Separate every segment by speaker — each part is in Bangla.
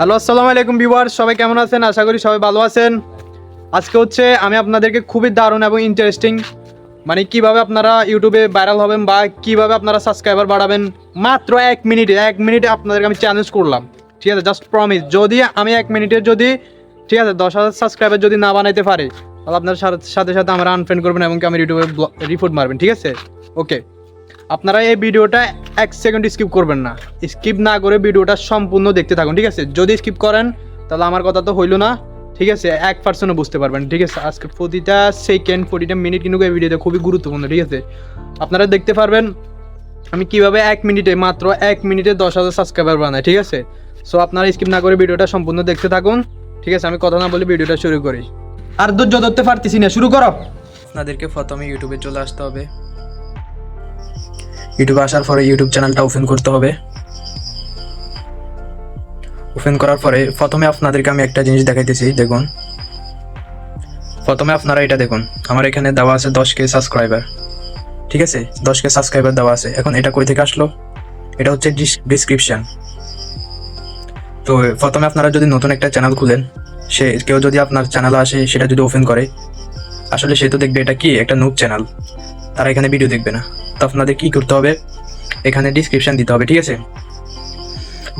Speaker 1: হ্যালো, আসসালামু আলাইকুম ভিউয়ার, সবাই কেমন আছেন? আশা করি সবাই ভালো আছেন। আজকে হচ্ছে আমি আপনাদেরকে খুবই দারুণ এবং ইন্টারেস্টিং মানে কীভাবে আপনারা ইউটিউবে ভাইরাল হবেন বা কীভাবে আপনারা সাবস্ক্রাইবার বাড়াবেন, মাত্র এক মিনিটে এক মিনিটে আপনাদেরকে আমি চ্যালেঞ্জ করলাম। ঠিক আছে জাস্ট প্রমিস যদি আমি এক মিনিটে যদি, ঠিক আছে, দশ হাজার সাবস্ক্রাইবার যদি না বানাইতে পারি, তাহলে আপনার সাথে- সাথে আমার আনফ্রেন্ড করবেন এবং কি আমার ইউটিউবে রিপোর্ট মারবেন, ঠিক আছে? ওকে আপনারা এই ভিডিওটা এক সেকেন্ড স্কিপ করবেন না। স্কিপ না করে ভিডিওটা সম্পূর্ণ দেখতে থাকুন, ঠিক আছে? যদি স্কিপ করেন, তাহলে আমার কথা তো হইল না, ঠিক আছে? এক পার্সেন্টও বুঝতে পারবেন, ঠিক আছে? আজকে প্রতিটা সেকেন্ড প্রতিটা মিনিট কিন্তু এই ভিডিওতে খুবই গুরুত্বপূর্ণ, ঠিক আছে? আপনারা দেখতে পারবেন, আমি কীভাবে এক মিনিটে মাত্র এক মিনিটে দশ হাজার সাবস্ক্রাইবার বানাই, ঠিক আছে? সো আপনারা স্কিপ না করে ভিডিওটা সম্পূর্ণ দেখতে থাকুন, ঠিক আছে? আমি কথা না বলে ভিডিওটা শুরু করি। আর ধৈর্য ধরতে পারতেছি না, শুরু করো।
Speaker 2: আপনাদেরকে প্রথমে ইউটিউবে চলে আসতে হবে। ইউটিউবে আসার পরে ইউটিউব চ্যানেলটা ওপেন করতে হবে। ওপেন করার পরে প্রথমে আপনাদেরকে আমি একটা জিনিস দেখাইতেছি, দেখুন। প্রথমে আপনারা এটা দেখুন, আমার এখানে দেওয়া আছে দশ কে সাবস্ক্রাইবার ঠিক আছে? দশ কে সাবস্ক্রাইবার দেওয়া আছে। এখন এটা কই থেকে আসলো? এটা হচ্ছে ডিসক্রিপশন তো প্রথমে আপনারা যদি নতুন একটা চ্যানেল খুলেন, সে কেউ যদি আপনার চ্যানেল আসে, সেটা যদি ওপেন করে, আসলে সে তো দেখবে এটা কি? একটা নুব চ্যানেল তারা এখানে ভিডিও দেখবে না। তো আপনাদের কি করতে হবে? এখানে ডিসক্রিপশন দিতে হবে, ঠিক আছে?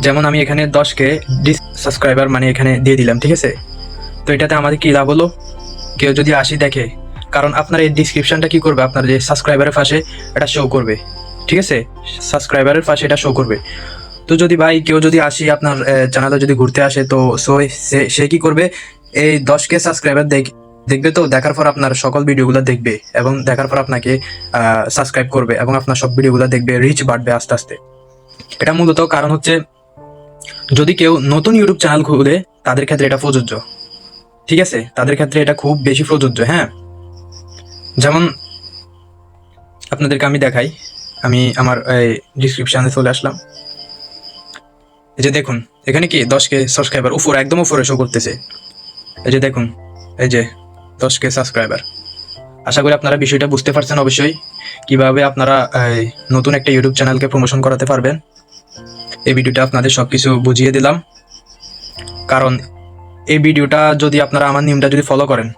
Speaker 2: যেমন আমি এখানে দশকে ডিস সাবস্ক্রাইবার মানে এখানে দিয়ে দিলাম, ঠিক আছে? তো এটাতে আমাদের কি লাভ হলো? কেউ যদি আসি দেখে, কারণ আপনার এই ডিসক্রিপশনটা কী করবে? আপনার যে সাবস্ক্রাইবারের পাশে এটা শো করবে, ঠিক আছে? সাবস্ক্রাইবারের পাশে এটা শো করবে। তো যদি ভাই, কেউ যদি আসি আপনার চ্যানেলে যদি ঘুরতে আসে, তো সো, সে কি করবে? এই দশকে সাবস্ক্রাইবার দেখ দেখবে তো, দেখার পর আপনার সকল ভিডিওগুলো দেখবে এবং দেখার পর আপনাকে সাবস্ক্রাইব করবে এবং আপনার সব ভিডিওগুলো দেখবে রিচ বাড়বে আস্তে আস্তে। এটা মূলত কারণ হচ্ছে, যদি কেউ নতুন ইউটিউব চ্যানেল খুলে, তাদের ক্ষেত্রে এটা প্রযোজ্য। ঠিক আছে? তাদের ক্ষেত্রে এটা খুব বেশি প্রযোজ্য হ্যাঁ? যেমন, আপনাদেরকে আমি দেখাই। আমি আমার ডিসক্রিপশানে চলে আসলাম। এই যে দেখুন, এখানে কি দশ কে সাবস্ক্রাইবার উপরে, একদম উপরে শো করতেছে। এই যে দেখুন, এই যে দশ কে সাবস্ক্রাইবার আশা করি আপনারা বিষয়টা বুঝতে পারছেন অবশ্যই। কীভাবে আপনারা নতুন একটা ইউটিউব চ্যানেলকে প্রমোশন করাতে পারবেন, এই ভিডিওটা আপনাদের সব কিছু বুঝিয়ে দিলাম। কারণ এই ভিডিওটা যদি আপনারা আমার নিয়মটা যদি ফলো করেন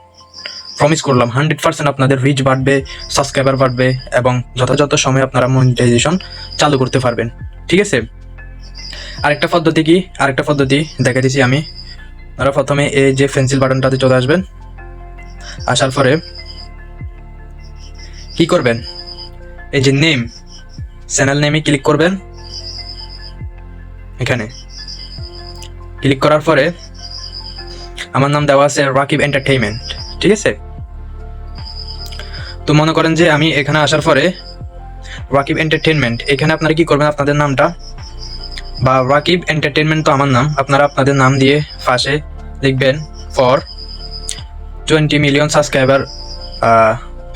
Speaker 2: প্রমিস করলাম হান্ড্রেড পার্সেন্ট আপনাদের রিচ বাড়বে সাবস্ক্রাইবার বাড়বে, এবং যথাযথ সময়ে আপনারা মনিটাইজেশন চালু করতে পারবেন। ঠিক আছে? আরেকটা পদ্ধতি কি? আরেকটা পদ্ধতি দেখা দিছি আমি। আপনারা প্রথমে এই যে পেন্সিল বাটনটাতে চলে আসবেন। আসার পরে কি করবেন? এই যে নেম চ্যানেল নেমে ক্লিক করবেন। এখানে। ক্লিক করার পরে আমার নাম দেওয়া আছে রাকিব এন্টারটেইনমেন্ট ঠিক আছে? তো মনে করেন যে আমি এখানে আসার পরে রাকিব এন্টারটেইনমেন্ট এখানে আপনারা কি করবেন আপনাদের নামটা? বা রাকিব এন্টারটেনমেন্ট তো আমার নাম, আপনারা আপনাদের নাম দিয়ে পাশে লিখবেন for twenty million subscriber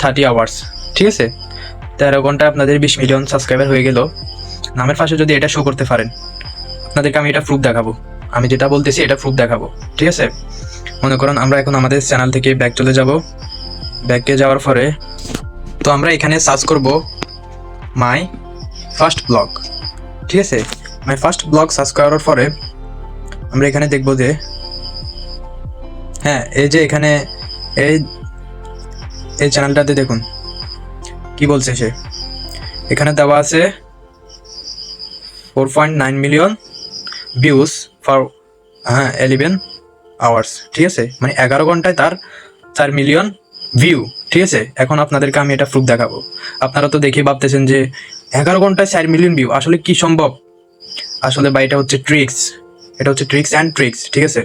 Speaker 2: thirty hours ঠিক আছে? তেরো ঘণ্টা আপনাদের বিশ মিলিয়ন সাবস্ক্রাইবার হয়ে গেল। নামের পাশে যদি এটা শো করতে পারেন, আপনাদেরকে আমি এটা প্রুফ দেখাবো। আমি যেটা বলতেছি, এটা প্রুফ দেখাবো, ঠিক আছে? মনে করুন, আমরা এখন আমাদের চ্যানেল থেকে ব্যাক চলে যাব। ব্যাকে যাওয়ার পরে, তো আমরা এখানে সার্চ করব মাই ফার্স্ট ব্লগ ঠিক আছে? মাই ফার্স্ট ব্লগ সার্চ করার পরে, আমরা এখানে দেখব যে হ্যাঁ এই যে এখানে এই এই চ্যানেলটাতে দেখুন। কি বলছে সে? এখানে দেওয়া আছে four point nine million views for হ্যাঁ এলিভেন আওয়ার্স ঠিক আছে? মানে এগারো ঘন্টায় তার চার মিলিয়ন ভিউ ঠিক আছে? এখন আপনাদেরকে আমি এটা প্রুফ দেখাবো। আপনারা তো দেখে ভাবতেছেন যে এগারো ঘন্টায় চার মিলিয়ন ভিউ আসলে কি সম্ভব? আসলে বা এটা হচ্ছে ট্রিক্স এটা হচ্ছে ট্রিক্স অ্যান্ড ট্রিক্স ঠিক আছে?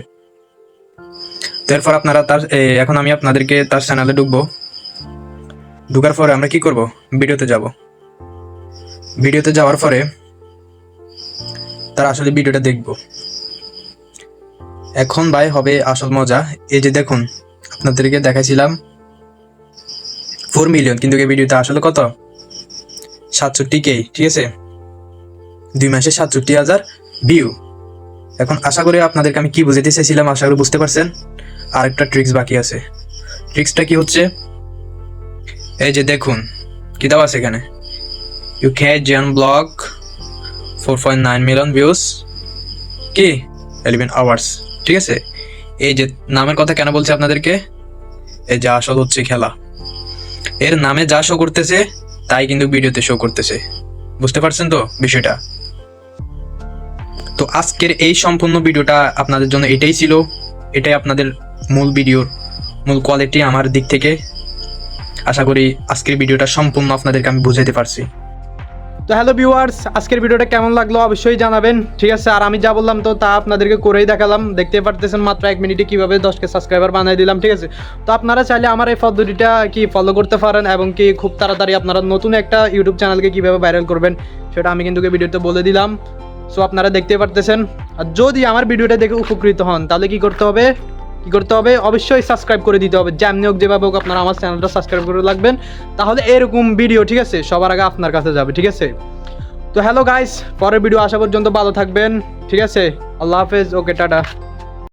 Speaker 2: এরপর আপনারা তার এখন আমি আপনাদেরকে তার চ্যানেলে ঢুকবো। ঢুকার পরে আমরা কি করব? ভিডিওতে যাব। ভিডিওতে যাওয়ার পরে তার আসলে ভিডিওটা দেখব। এখন ভাই হবে আসল মজা। এই যে দেখুন, আপনাদেরকে দেখাইছিলাম ফোর মিলিয়ন কিন্তু এই ভিডিওতে আসলে কত? সাতষট্টি কে, ঠিক আছে? দুই মাসে সাতষট্টি হাজার ভিউ এখন আশা করি আপনাদেরকে আমি কি বুঝাতে চাইছিলাম, আশা করি বুঝতে পারছেন। আরেকটা ট্রিক্স বাকি আছে। ট্রিক্সটা কি হচ্ছে? এই যে দেখুন কি দেওয়া আছে এখানে। You catch John blog four point nine million views কি? ইলেভেন আওয়ার্স ঠিক আছে? এই যে নামের কথা কেন বলছে আপনাদেরকে? এই যে আসল হচ্ছে খেলা। এর নামে যা শো করতেছে, তাই কিন্তু ভিডিওতে শো করতেছে। বুঝতে পারছেন তো বিষয়টা? তো আজকের এই সম্পূর্ণ ভিডিওটা আপনাদের জন্য এটাই ছিল। এটাই আপনাদের মূল ভিডিওর মূল কোয়ালিটি আমার দিক থেকে আশা করি আজকের ভিডিওটা সম্পূর্ণ আপনাদেরকে আমি বুঝাতে পারছি।
Speaker 1: তো হ্যালো ভিউয়ার্স, আজকের ভিডিওটা কেমন লাগল অবশ্যই জানাবেন। ঠিক আছে, আর আমি যা বললাম তো তা আপনাদেরকে করেই দেখালাম। দেখতে পারতেছেন মাত্র এক মিনিটে কীভাবে দশকে সাবস্ক্রাইবার বানিয়ে দিলাম, ঠিক আছে? তো আপনারা চাইলে আমার এই পদ্ধতিটা কি ফলো করতে পারেন এবং কি খুব তাড়াতাড়ি আপনারা নতুন একটা ইউটিউব চ্যানেলকে কীভাবে ভাইরাল করবেন, সেটা আমি কিন্তু ভিডিওতে বলে দিলাম। সো আপনারা দেখতে পারতেছেন। আর যদি আমার ভিডিওটা দেখে উপকৃত হন, তাহলে কি করতে হবে? কি করতে হবে? অবশ্যই সাবস্ক্রাইব করে দিতে হবে। যেমনি হোক যেভাবে হোক আপনারা আমার চ্যানেলটা সাবস্ক্রাইব করে রাখবেন। তাহলে এরকম ভিডিও ঠিক আছে? সবার আগে আপনার কাছে যাবে, ঠিক আছে? তো হ্যালো গাইস পরের ভিডিও আসা পর্যন্ত ভালো থাকবেন, ঠিক আছে? আল্লাহ হাফেজ ওকে টাটা।